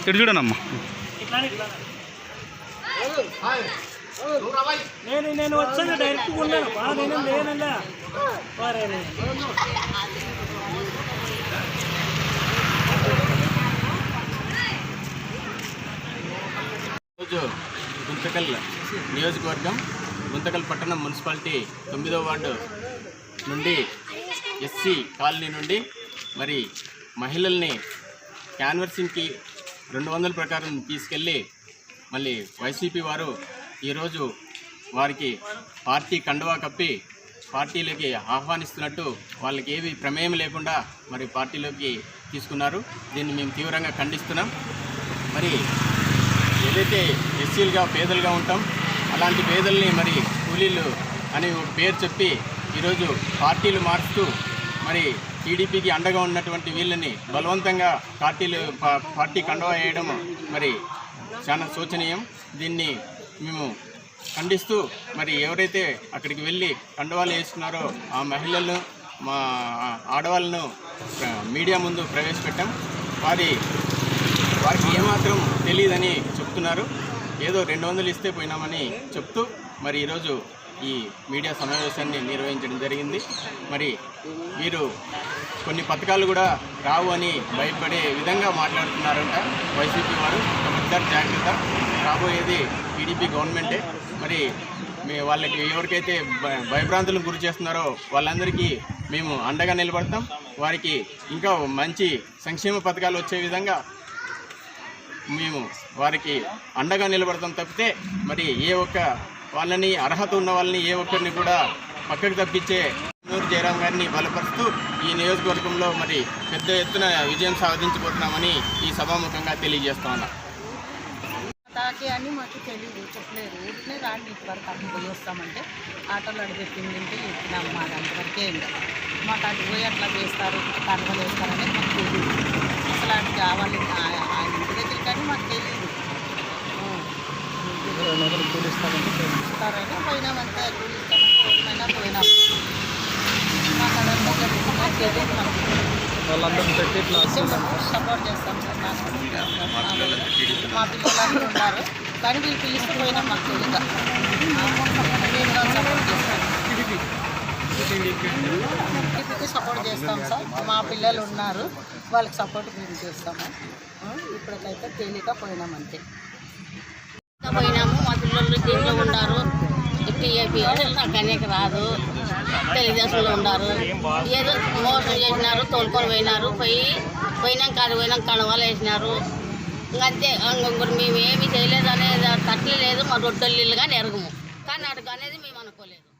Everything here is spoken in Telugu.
ఇటు చూడనమ్మా. నేను నేను వచ్చాను డైరెక్ట్గా ఉన్నాను. నేను. ఈరోజు గుంతకల్ నియోజకవర్గం గుంతకల్ పట్టణం మున్సిపాలిటీ తొమ్మిదో వార్డు నుండి ఎస్సీ కాలనీ నుండి మరి మహిళల్ని క్యాన్వర్సింగ్కి రెండు వందల ప్రకారం తీసుకెళ్ళి మళ్ళీ వైసీపీ వారు ఈరోజు వారికి పార్టీ కండువా కప్పి పార్టీలోకి ఆహ్వానిస్తున్నట్టు వాళ్ళకి ఏవి ప్రమేయం లేకుండా మరి పార్టీలోకి తీసుకున్నారు. దీన్ని మేము తీవ్రంగా ఖండిస్తున్నాం. మరి ఏదైతే ఎస్సీలుగా పేదలుగా ఉంటాం అలాంటి పేదల్ని మరి కూలీలు అని పేరు చెప్పి ఈరోజు పార్టీలు మారుస్తూ మరి టీడీపీకి అండగా ఉన్నటువంటి వీళ్ళని బలవంతంగా పార్టీలు పార్టీ కండవ వేయడం మరి చాలా శోచనీయం. దీన్ని మేము ఖండిస్తూ మరి ఎవరైతే అక్కడికి వెళ్ళి కండవాలు వేస్తున్నారో ఆ మహిళలను మా ఆడవాళ్ళను మీడియా ముందు ప్రవేశపెట్టాం. వారి వారికి ఏమాత్రం తెలియదని చెప్తున్నారు. ఏదో రెండు వందలు ఇస్తే పోయినామని చెప్తూ మరి ఈరోజు ఈ మీడియా సమావేశాన్ని నిర్వహించడం జరిగింది. మరి వీరు కొన్ని పథకాలు కూడా రావు అని భయపడే విధంగా మాట్లాడుతున్నారంట వైసీపీ వారు. ఖబర్దార్ జాగ్రత్త. రాబోయేది టీడీపీ గవర్నమెంటే. మరి మీ వాళ్ళకి ఎవరికైతే భయభ్రాంతులకు గురి చేస్తున్నారో వాళ్ళందరికీ మేము అండగా నిలబడతాం. వారికి ఇంకా మంచి సంక్షేమ పథకాలు వచ్చే విధంగా మేము వారికి అండగా నిలబడతాం తప్పితే మరి ఏ ఒక్క వాళ్ళని అర్హత ఉన్న వాళ్ళని ఏ ఒక్కరిని కూడా పక్కకు తప్పించే నూరు జయరాం గారిని బలపరుస్తూ ఈ నియోజకవర్గంలో మరి పెద్ద ఎత్తున విజయం సాధించబోతున్నామని ఈ సభాముఖంగా తెలియజేస్తా ఉన్నా. తాకి అని మాకు తెలియదు చెప్పలేరు ఊరినే రాండి ఇటు వరకు అటు పోయి వస్తామంటే ఆటోలో అడిపెట్టింది తింటే ఇచ్చినాము మా అంతవరకే ఇంకా మాకు అటు పోయి అట్లా చేస్తారు కనుగోలు వేస్తారని మాకు తెలియదు. అసలు అటు కావాలి ఇంటి దగ్గర కానీ మాకు తెలియదు. ఇస్తారని పోయినామంటే కూలిస్తామంటే పోయినాం మాకు అదంతా జరుగుతుందో తెలియదు మాకు వాళ్ళందరూ పెట్టి ఇట్లా సపోర్ట్ చేస్తాం. మా పిల్లలు ఉన్నారు. కానీ వీళ్ళు మాకు సపోర్ట్ చేస్తాం. సపోర్ట్ చేస్తాం సార్. మా పిల్లలు ఉన్నారు. వాళ్ళకి సపోర్ట్ మేము చేస్తాము. ఇప్పటికైతే తేలిక పోయినాం అంతే. పోయినాము. మా పిల్లలు దీంట్లో ఉన్నారు. టీఏపీ నాకు అనేక రాదు. తెలుగుదేశంలో ఉన్నారు ఏదో మోసం చేసినారు తోలుకొని పోయినారు. పోయి పోయినాం అది పోయినాక కడవలు వేసినారు. ఇంకా అంతే ఇంకొకరు మేము ఏమి చేయలేదు అనేది తట్టలేదు. మా రొట్టెల్లు నెరగము కానీ అడుగు అనేది మేము అనుకోలేదు.